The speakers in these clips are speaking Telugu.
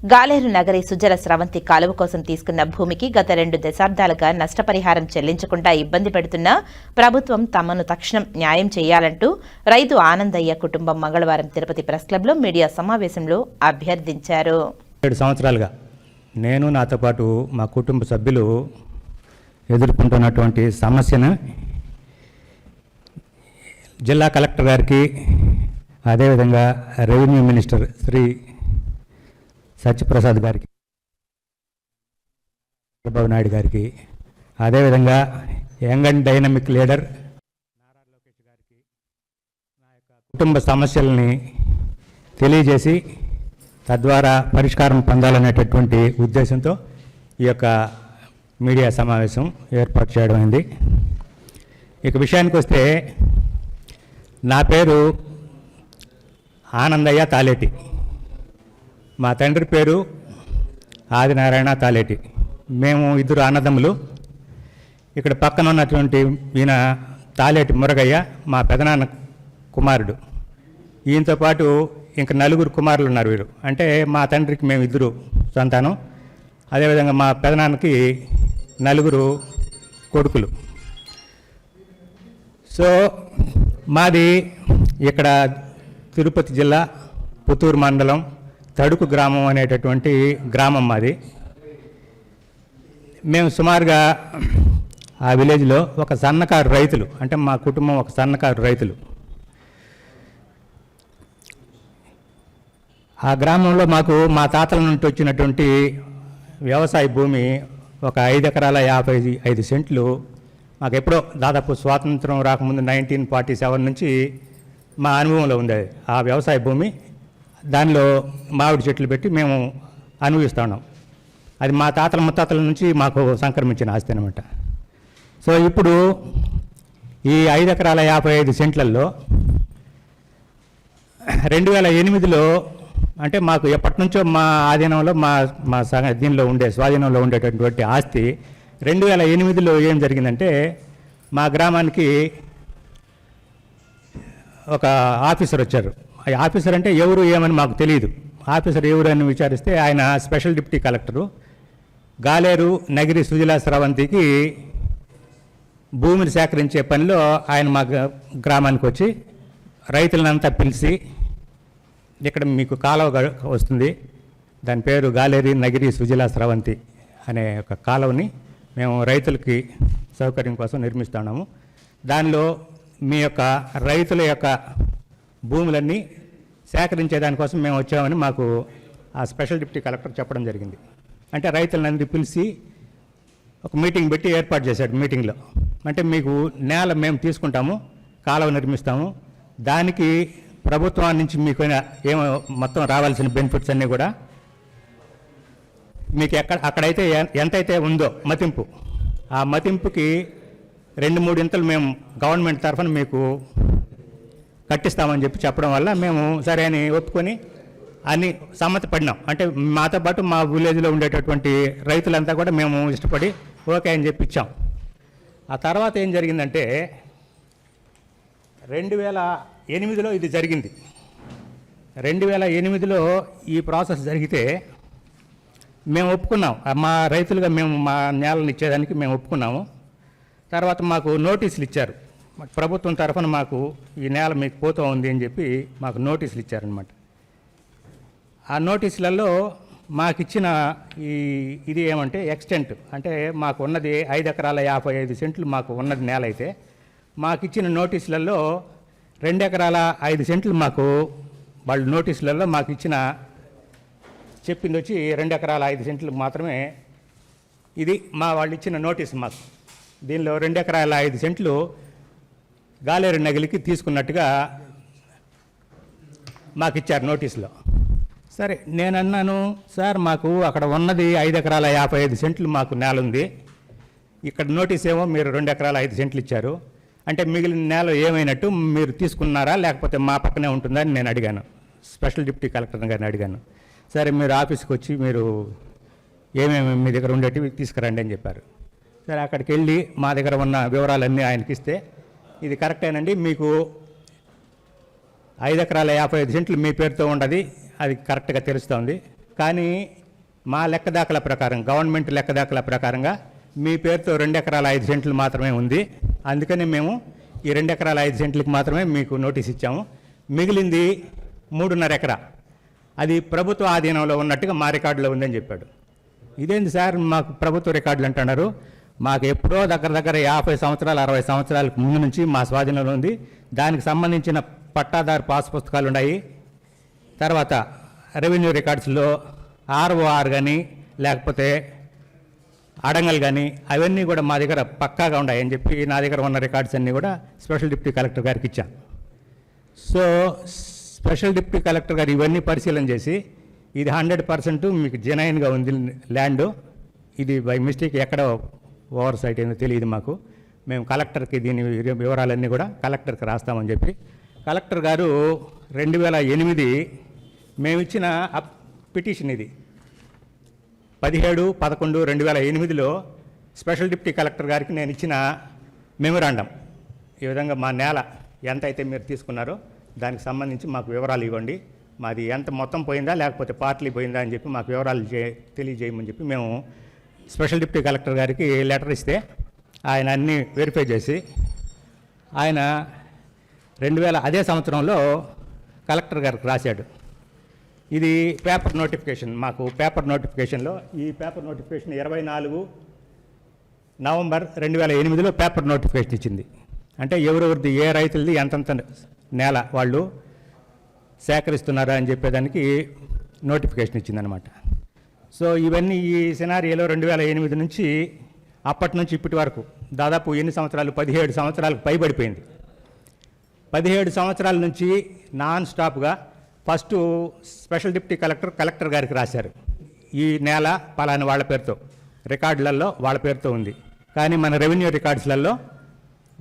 గాలేరు నగరి సుజల స్రవంతి కాలువ కోసం తీసుకున్న భూమికి గత రెండు దశాబ్దాలుగా నష్టపరిహారం చెల్లించకుండా ఇబ్బంది పెడుతున్న ప్రభుత్వం తమను తక్షణం న్యాయం చేయాలంటూ రైతు ఆనందయ్య కుటుంబం మంగళవారం తిరుపతి ప్రెస్ క్లబ్లో మీడియా సమావేశంలో అభ్యర్థించారు. ఏడు సంవత్సరాలుగా నేను నాతో పాటు మా కుటుంబ సభ్యులు ఎదుర్కొంటున్నటువంటి సమస్యను జిల్లా కలెక్టర్ గారికి అదేవిధంగా రెవెన్యూ మినిస్టర్ శ్రీ సత్యప్రసాద్ గారికి చంద్రబాబు నాయుడు గారికి అదేవిధంగా young and dynamic leader Nara Lokesh గారికి నా యొక్క కుటుంబ సమస్యల్ని తెలియజేసి తద్వారా పరిష్కారం పొందాలనేటటువంటి ఉద్దేశంతో ఈ యొక్క మీడియా సమావేశం ఏర్పాటు చేయడం అయింది. ఇక విషయానికి వస్తే నా పేరు ఆనందయ్య తాలేటి. మా తండ్రి పేరు ఆదినారాయణ తాలేటి. మేము ఇద్దరు అన్నదమ్ములు. ఇక్కడ పక్కన ఉన్నటువంటి ఈయన తాలేటి మురగయ్య మా పెదనాన్న కుమారుడు. ఈయనతో పాటు ఇంకా నలుగురు కుమారులు ఉన్నారు వీరు. అంటే మా తండ్రికి మేము ఇద్దరు సంతానం. అదేవిధంగా మా పెదనాన్నకి నలుగురు కొడుకులు. సో మాది ఇక్కడ తిరుపతి జిల్లా పుత్తూరు మండలం. తడుకు గ్రామం అనేటటువంటి గ్రామం మాది. మేము సుమారుగా ఆ విలేజ్లో ఒక సన్నకారు రైతులు అంటే మా కుటుంబం ఒక సన్నకారు రైతులు. ఆ గ్రామంలో మాకు మా తాతల నుండి వచ్చినటువంటి వ్యవసాయ భూమి ఒక ఐదు ఎకరాల యాభై ఐదు సెంట్లు. మాకు ఎప్పుడో దాదాపు స్వాతంత్రం రాకముందు నైన్టీన్ ఫార్టీ సెవెన్ నుంచి మా అనుభవంలో ఉంది ఆ వ్యవసాయ భూమి దానిలో మామిడి చెట్లు పెట్టి మేము అనుభవిస్తూ ఉన్నాం. అది మా తాతల ముత్తాతల నుంచి మాకు సంక్రమించిన ఆస్తి అనమాట సో ఇప్పుడు ఈ ఐదు ఎకరాల యాభై ఐదు సెంట్లలో రెండు వేల ఎనిమిదిలో అంటే మాకు ఎప్పటి నుంచో మా ఆధీనంలో మా మా సగ దీనిలో ఉండే స్వాధీనంలో ఉండేటటువంటి ఆస్తి రెండు వేల ఎనిమిదిలో ఏం జరిగిందంటే మా గ్రామానికి ఒక ఆఫీసర్ వచ్చారు. ఆఫీసర్ అంటే ఎవరు ఏమని మాకు తెలియదు ఆఫీసర్ ఎవరు అని విచారిస్తే ఆయన special deputy collector. Galeru Nagiri Sujala స్రవంతికి భూమిని సేకరించే పనిలో ఆయన మా గ్రామానికి వచ్చి రైతులనంతా పిలిచి ఇక్కడ మీకు కాలువ వస్తుంది. దాని పేరు గాలేరి నగిరి సుజలా స్రవంతి అనే ఒక కాలువని మేము రైతులకి సౌకర్యం కోసం నిర్మిస్తున్నాము దానిలో మీ యొక్క రైతుల యొక్క భూములన్నీ సేకరించే దానికోసం మేము వచ్చామని మాకు ఆ స్పెషల్ డిప్యూటీ కలెక్టర్ చెప్పడం జరిగింది. అంటే రైతులందరినీ పిలిచి ఒక మీటింగ్ పెట్టి ఏర్పాటు చేశాడు మీటింగ్లో. అంటే మీకు నేల మేము తీసుకుంటాము కాలువ నిర్మిస్తాము. దానికి ప్రభుత్వం నుంచి మీకు ఏమో మొత్తం రావాల్సిన బెనిఫిట్స్ అన్నీ కూడా మీకు ఎక్కడ అక్కడైతే ఎంతైతే ఉందో మతింపు. ఆ మతింపుకి రెండు మూడు ఇంతలు మేము గవర్నమెంట్ తరఫున మీకు కట్టిస్తామని చెప్పి చెప్పడం వల్ల మేము సరే అని ఒప్పుకొని అన్ని సమ్మతి పడినాం. అంటే మాతో పాటు మా విలేజ్లో ఉండేటటువంటి రైతులంతా కూడా మేము ఇష్టపడి ఓకే అని చెప్పి ఇచ్చాం. ఆ తర్వాత ఏం జరిగిందంటే రెండు వేల ఎనిమిదిలో ఇది జరిగింది. రెండు వేల ఎనిమిదిలో ఈ ప్రాసెస్ జరిగితే మేము ఒప్పుకున్నాం. మా రైతులుగా మేము మా నేలను ఇచ్చేదానికి మేము ఒప్పుకున్నాము. తర్వాత మాకు నోటీసులు ఇచ్చారు. ప్రభుత్వం తరఫున మాకు ఈ నేల మీకు పోతూ ఉంది అని చెప్పి మాకు నోటీసులు ఇచ్చారనమాట ఆ నోటీసులలో మాకు ఇచ్చిన ఈ ఇది ఏమంటే ఎక్స్టెంట్ అంటే మాకు ఉన్నది ఐదు ఎకరాల యాభై ఐదు సెంట్లు మాకు ఉన్నది నేల అయితే మాకు ఇచ్చిన నోటీసులలో రెండు ఎకరాల ఐదు సెంట్లు మాకు వాళ్ళు నోటీసులలో మాకు ఇచ్చిన చెప్పింది వచ్చి రెండు ఎకరాల ఐదు సెంట్లు మాత్రమే ఇది మా వాళ్ళు ఇచ్చిన నోటీస్ మాకు. దీనిలో రెండు ఎకరాల ఐదు సెంట్లు గాలేరు నగిలికి తీసుకున్నట్టుగా మాకు ఇచ్చారు నోటీసులో. సరే నేను అన్నాను సార్ మాకు అక్కడ ఉన్నది ఐదు ఎకరాల యాభై ఐదు సెంట్లు మాకు నేల ఉంది ఇక్కడ నోటీస్ ఏమో మీరు రెండు ఎకరాల ఐదు సెంట్లు ఇచ్చారు. అంటే మిగిలిన నేల ఏమైనట్టు మీరు తీసుకున్నారా? లేకపోతే మా పక్కనే ఉంటుందని నేను అడిగాను. స్పెషల్ డిప్యూటీ కలెక్టర్ గారిని అడిగాను. సరే మీరు ఆఫీస్కి వచ్చి మీరు ఏమేమి మీ దగ్గర ఉండేటివి తీసుకురండి అని చెప్పారు. సరే అక్కడికి వెళ్ళి మా దగ్గర ఉన్న వివరాలన్నీ ఆయనకి ఇస్తే ఇది కరెక్టేనండి మీకు ఐదు ఎకరాల యాభై ఐదు సెంట్లు మీ పేరుతో ఉండదు. అది కరెక్ట్గా తెలుస్తోంది. కానీ మా లెక్కదాకల ప్రకారం గవర్నమెంట్ లెక్కదాకల ప్రకారంగా మీ పేరుతో రెండు ఎకరాల ఐదు సెంట్లు మాత్రమే ఉంది. అందుకని మేము ఈ రెండు ఎకరాల ఐదు సెంట్లకు మాత్రమే మీకు నోటీస్ ఇచ్చాము. మిగిలింది మూడున్నర ఎకరా. అది ప్రభుత్వ ఆధీనంలో ఉన్నట్టుగా మా రికార్డులో ఉందని చెప్పాడు. ఇదేంటి సార్ మాకు ప్రభుత్వ రికార్డులు అంటున్నారు? మాకు ఎప్పుడో దగ్గర దగ్గర యాభై సంవత్సరాలు అరవై సంవత్సరాలకు ముందు నుంచి మా స్వాధీనంలో ఉంది. దానికి సంబంధించిన పట్టాదారు పాస్ పుస్తకాలు ఉన్నాయి. తర్వాత రెవెన్యూ రికార్డ్స్లో ఆర్ఓఆర్ కానీ లేకపోతే అడంగల్ కానీ అవన్నీ కూడా మా దగ్గర పక్కాగా ఉన్నాయని చెప్పి నా దగ్గర ఉన్న రికార్డ్స్ అన్నీ కూడా స్పెషల్ డిప్యూటీ కలెక్టర్ గారికి ఇచ్చాను సో స్పెషల్ డిప్యూటీ కలెక్టర్ గారు ఇవన్నీ పరిశీలన చేసి ఇది హండ్రెడ్ పర్సెంట్ మీకు జెనైన్గా ఉంది ల్యాండ్. ఇది బై మిస్టేక్ ఎక్కడ ఓవర్ సైట్ అయిందో తెలియదు మాకు. మేము కలెక్టర్కి దీని వివరాలన్నీ కూడా కలెక్టర్కి రాస్తామని చెప్పి. కలెక్టర్ గారు రెండు వేల ఎనిమిది మేము ఇచ్చిన అప్ పిటిషన్ ఇది. పదిహేడు పదకొండు రెండు వేల ఎనిమిదిలో స్పెషల్ డిప్యూటీ కలెక్టర్ గారికి నేను ఇచ్చిన మెమొరాండం. ఈ విధంగా మా నేల ఎంత అయితే మీరు తీసుకున్నారో దానికి సంబంధించి మాకు వివరాలు ఇవ్వండి. మాది ఎంత మొత్తం పోయిందా లేకపోతే పార్ట్లీ పోయిందా అని చెప్పి మాకు వివరాలు చే తెలియజేయమని చెప్పి మేము స్పెషల్ డిప్యూటీ కలెక్టర్ గారికి లెటర్ ఇస్తే ఆయన అన్నీ వెరిఫై చేసి ఆయన రెండు వేల అదే సంవత్సరంలో కలెక్టర్ గారికి రాశాడు. ఇది పేపర్ నోటిఫికేషన్. మాకు పేపర్ నోటిఫికేషన్లో ఈ పేపర్ నోటిఫికేషన్ ఇరవై నాలుగు నవంబర్ రెండు వేల ఎనిమిదిలో పేపర్ నోటిఫికేషన్ ఇచ్చింది. అంటే ఎవరెవరిది ఏ రైతులది ఎంతంత నేల వాళ్ళు సేకరిస్తున్నారా అని చెప్పేదానికి నోటిఫికేషన్ ఇచ్చిందనమాట సో ఇవన్నీ ఈ సినారియోలో రెండు వేల ఎనిమిది నుంచి అప్పటి నుంచి ఇప్పటి వరకు. దాదాపు ఎన్ని సంవత్సరాలు? పదిహేడు సంవత్సరాలకు పైబడిపోయింది. పదిహేడు సంవత్సరాల నుంచి నాన్ స్టాప్గా first special deputy collector collector గారికి రాశారు. ఈ నేల పలాని వాళ్ళ పేరుతో. రికార్డులలో వాళ్ళ పేరుతో ఉంది. కానీ మన రెవెన్యూ రికార్డ్స్లలో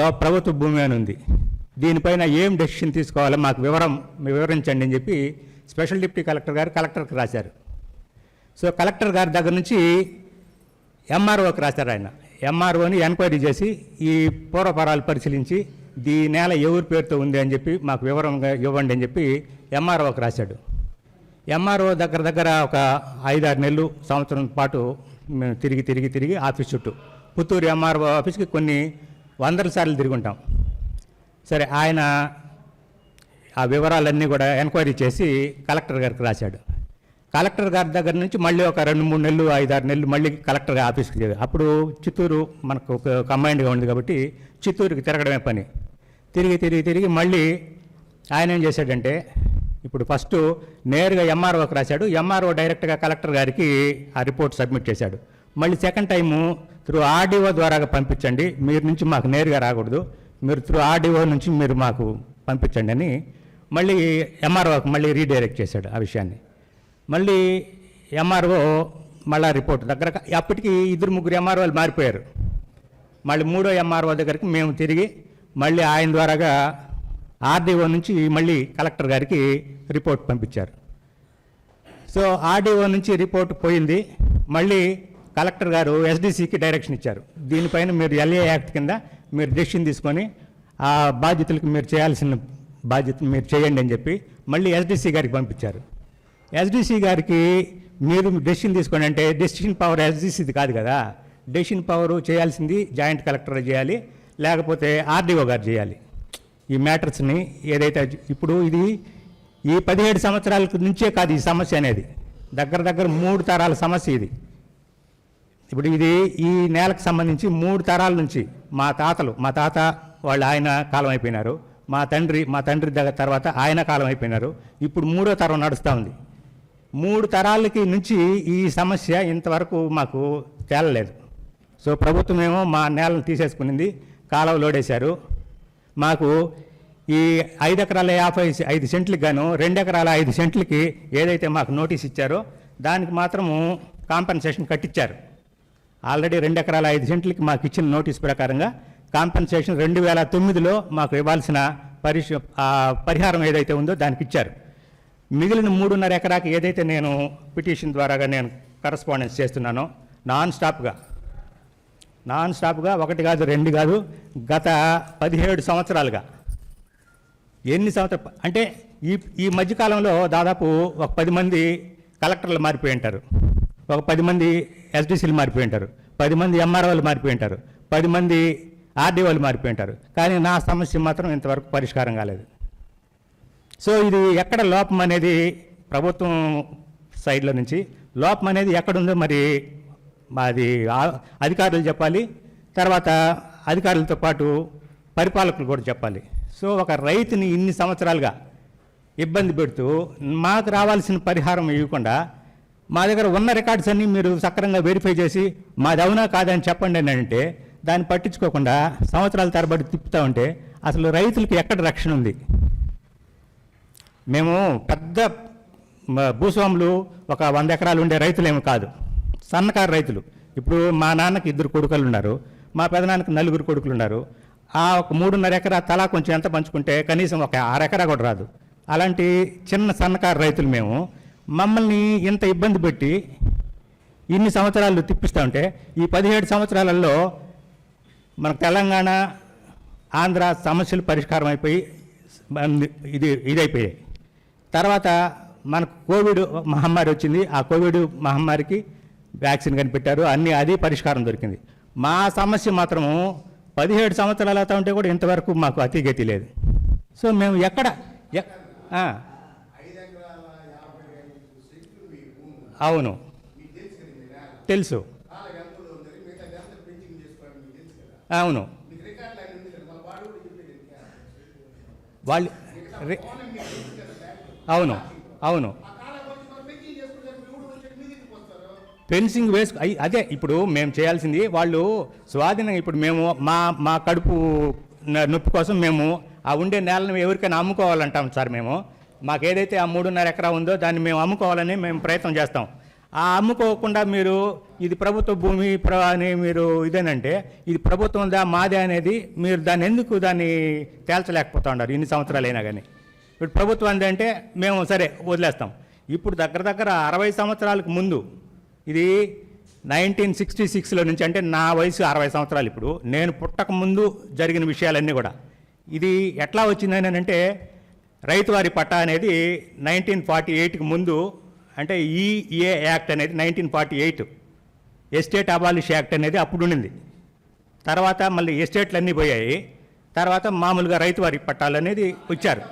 గవ ప్రభుత్వ భూమి అని ఉంది. దీనిపైన ఏం డెసిషన్ తీసుకోవాలో మాకు వివరం వివరించండి అని చెప్పి స్పెషల్ డిప్యూటీ కలెక్టర్ గారు కలెక్టర్కి రాశారు. సో కలెక్టర్ గారి దగ్గర నుంచి ఎంఆర్ఓకి రాశారు ఆయన. ఎంఆర్ఓని ఎంక్వైరీ చేసి ఈ పూర్వపరాలు పరిశీలించి దీ నేల ఎవరి పేరుతో ఉంది అని చెప్పి మాకు వివరంగా ఇవ్వండి అని చెప్పి ఎంఆర్ఓకి రాశాడు. ఎంఆర్ఓ దగ్గర దగ్గర ఒక ఐదారు నెలలు సంవత్సరం పాటు మేము తిరిగి తిరిగి తిరిగి ఆఫీస్ చుట్టూ. పుత్తూరు ఎంఆర్ఓ ఆఫీస్కి కొన్ని వందల సార్లు తిరిగి ఉంటాం. సరే ఆయన ఆ వివరాలన్నీ కూడా ఎంక్వైరీ చేసి కలెక్టర్ గారికి రాశాడు. కలెక్టర్ గారి దగ్గర నుంచి మళ్ళీ ఒక రెండు మూడు నెలలు ఐదారు నెలలు మళ్ళీ కలెక్టర్ ఆఫీస్కి చేయాలి అప్పుడు చిత్తూరు మనకు ఒక కంబైన్డ్గా ఉంది కాబట్టి చిత్తూరుకి తిరగడమే పని. తిరిగి తిరిగి తిరిగి మళ్ళీ ఆయన ఏం చేశాడంటే ఇప్పుడు ఫస్ట్ నేరుగా ఎంఆర్ఓకి రాశాడు. ఎంఆర్ఓ డైరెక్ట్గా కలెక్టర్ గారికి ఆ రిపోర్ట్ సబ్మిట్ చేశాడు. మళ్ళీ సెకండ్ టైము త్రూ ఆర్డీఓ ద్వారా పంపించండి. మీరు నుంచి మాకు నేరుగా రాకూడదు. మీరు త్రూ ఆర్డీఓ నుంచి మీరు మాకు పంపించండి అని మళ్ళీ ఎంఆర్ఓకి మళ్ళీ రీడైరెక్ట్ చేశాడు ఆ విషయాన్ని. మళ్ళీ ఎంఆర్ఓ మళ్ళా రిపోర్ట్ దగ్గర అప్పటికి ఇద్దరు ముగ్గురు ఎంఆర్ఓలు మారిపోయారు. మళ్ళీ మూడో ఎంఆర్ఓ దగ్గరికి మేము తిరిగి మళ్ళీ ఆయన ద్వారాగా ఆర్డీఓ నుంచి మళ్ళీ కలెక్టర్ గారికి రిపోర్ట్ పంపించారు. సో ఆర్డీఓ నుంచి రిపోర్ట్ పోయింది. మళ్ళీ కలెక్టర్ గారు ఎస్డీసీకి డైరెక్షన్ ఇచ్చారు. దీనిపైన మీరు ఎల్ఏ యాక్ట్ కింద మీరు డెసిషన్ తీసుకొని ఆ బాధ్యతలకు మీరు చేయాల్సిన బాధ్యత మీరు చేయండి అని చెప్పి మళ్ళీ ఎస్డిసి గారికి పంపించారు. ఎస్డిసి గారికి మీరు డెసిషన్ తీసుకోండి అంటే డెసిషన్ పవర్ ఎస్డీసీది కాదు కదా. డెసిషన్ పవర్ చేయాల్సింది జాయింట్ కలెక్టర్ చేయాలి లేకపోతే ఆర్డీఓ గారు చేయాలి. ఈ మ్యాటర్స్ని ఏదైతే ఇప్పుడు ఇది ఈ పదిహేడు సంవత్సరాల నుంచే కాదు ఈ సమస్య అనేది. దగ్గర దగ్గర మూడు తరాల సమస్య ఇది. ఇప్పుడు ఇది ఈ నేలకు సంబంధించి మూడు తరాల నుంచి మా తాతలు మా తాత వాళ్ళు ఆయన కాలం అయిపోయినారు. మా తండ్రి మా తండ్రి దగ్గర తర్వాత ఆయన కాలం అయిపోయినారు. ఇప్పుడు మూడో తరం నడుస్తూ ఉంది. మూడు తరాలకి నుంచి ఈ సమస్య ఇంతవరకు మాకు తేలలేదు. సో ప్రభుత్వం ఏమో మా నేలను తీసేసుకునింది కాలువ లోడేశారు. మాకు ఈ ఐదు ఎకరాల యాభై ఐదు సెంట్లకు గాను రెండు ఎకరాల ఐదు సెంట్లకి ఏదైతే మాకు నోటీస్ ఇచ్చారో దానికి మాత్రము కాంపెన్సేషన్ కట్టించారు ఆల్రెడీ రెండు ఎకరాల ఐదు సెంట్లకి మాకు ఇచ్చిన నోటీస్ ప్రకారంగా కాంపెన్సేషన్ రెండు వేల తొమ్మిదిలో మాకు ఇవ్వాల్సిన పరిష్ పరిహారం ఏదైతే ఉందో దానికి ఇచ్చారు. మిగిలిన మూడున్నర ఎకరాకి ఏదైతే నేను పిటిషన్ ద్వారాగా నేను కరస్పాండెన్స్ చేస్తున్నానో నాన్ స్టాప్గా నాన్ స్టాప్గా ఒకటి కాదు రెండు కాదు గత పదిహేడు సంవత్సరాలుగా. ఎన్ని సంవత్సరాలు అంటే ఈ ఈ మధ్యకాలంలో దాదాపు ఒక పది మంది కలెక్టర్లు మారిపోయి ఉంటారు. ఒక పది మంది ఎస్డిసీలు మారిపోయి ఉంటారు. పది మంది ఎంఆర్ఓలు మారిపోయి ఉంటారు. పది మంది ఆర్డీఓలు మారిపోయి ఉంటారు. కానీ నా సమస్య మాత్రం ఇంతవరకు పరిష్కారం కాలేదు. సో ఇది ఎక్కడ లోపం అనేది ప్రభుత్వం సైడ్లో నుంచి లోపం అనేది ఎక్కడుందో మరి మాది అధికారులు చెప్పాలి తర్వాత అధికారులతో పాటు పరిపాలకులు కూడా చెప్పాలి. సో ఒక రైతుని ఇన్ని సంవత్సరాలుగా ఇబ్బంది పెడుతూ మాకు రావాల్సిన పరిహారం ఇవ్వకుండా మా దగ్గర ఉన్న రికార్డ్స్ అన్నీ మీరు సక్రంగా వెరిఫై చేసి మాది అవునా కాదని చెప్పండి అని అంటే దాన్ని పట్టించుకోకుండా సంవత్సరాల తరబడి తిప్పుతూ ఉంటే అసలు రైతులకు ఎక్కడ రక్షణ ఉంది? మేము పెద్ద భూస్వాములు ఒక వంద ఎకరాలు ఉండే రైతులేమి కాదు. సన్నకారు రైతులు. ఇప్పుడు మా నాన్నకి ఇద్దరు కొడుకులు ఉన్నారు మా పెదనాన్నకి నలుగురు కొడుకులు ఉన్నారు ఆ ఒక మూడున్నర ఎకరా తలా కొంచెం ఎంత పంచుకుంటే కనీసం ఒక అరెకరా కూడా రాదు. అలాంటి చిన్న సన్నకారు రైతులు మేము. మమ్మల్ని ఇంత ఇబ్బంది పెట్టి ఇన్ని సంవత్సరాలు తిప్పిస్తూ ఉంటే ఈ పదిహేడు సంవత్సరాలలో మన తెలంగాణ ఆంధ్ర సమస్యలు పరిష్కారం అయిపోయి ఇది ఇదైపోయాయి తర్వాత మనకు కోవిడ్ మహమ్మారి వచ్చింది. ఆ కోవిడ్ మహమ్మారికి వ్యాక్సిన్ కనిపెట్టారు. అన్ని అది పరిష్కారం దొరికింది. మా సమస్య మాత్రము పదిహేడు సంవత్సరాలు అవుతా ఉంటే కూడా ఇంతవరకు మాకు అతిగతి లేదు. సో మేము ఎక్కడ ఎ- అవును. తెలుసు. అవును. వాళ్ళు అవును అవును. ఫెన్సింగ్ వేసుకు అదే ఇప్పుడు మేము చేయాల్సింది వాళ్ళు స్వాధీనం ఇప్పుడు మేము మా మా కడుపు నొప్పి కోసం మేము ఆ ఉండే నేలను ఎవరికైనా అమ్ముకోవాలంటాం సార్ మేము. మాకు ఏదైతే ఆ మూడున్నర ఎకరా ఉందో దాన్ని మేము అమ్ముకోవాలని మేము ప్రయత్నం చేస్తాం. ఆ అమ్ముకోకుండా మీరు ఇది ప్రభుత్వ భూమి ప్ర అని మీరు ఇదేనంటే ఇది ప్రభుత్వందా మాదే అనేది మీరు దాన్ని ఎందుకు దాన్ని తేల్చలేకపోతా ఉన్నారు ఇన్ని సంవత్సరాలు అయినా కానీ ఇప్పుడు ప్రభుత్వం అంటే మేము సరే వదిలేస్తాం. ఇప్పుడు దగ్గర దగ్గర అరవై సంవత్సరాలకు ముందు ఇది నైన్టీన్ సిక్స్టీ సిక్స్లో నుంచి అంటే నా వయసు అరవై సంవత్సరాలు ఇప్పుడు నేను పుట్టక ముందు జరిగిన విషయాలన్నీ కూడా. ఇది ఎట్లా వచ్చిందని అంటే రైతువారి పట్టా అనేది నైన్టీన్ ఫార్టీ ఎయిట్కి ముందు అంటే ఈఏ యాక్ట్ అనేది nineteen forty eight estate abolish act అనేది అప్పుడు ఉండింది. తర్వాత మళ్ళీ ఎస్టేట్లు అన్నీ పోయాయి. తర్వాత మామూలుగా రైతువారి పట్టాలు అనేది వచ్చారు.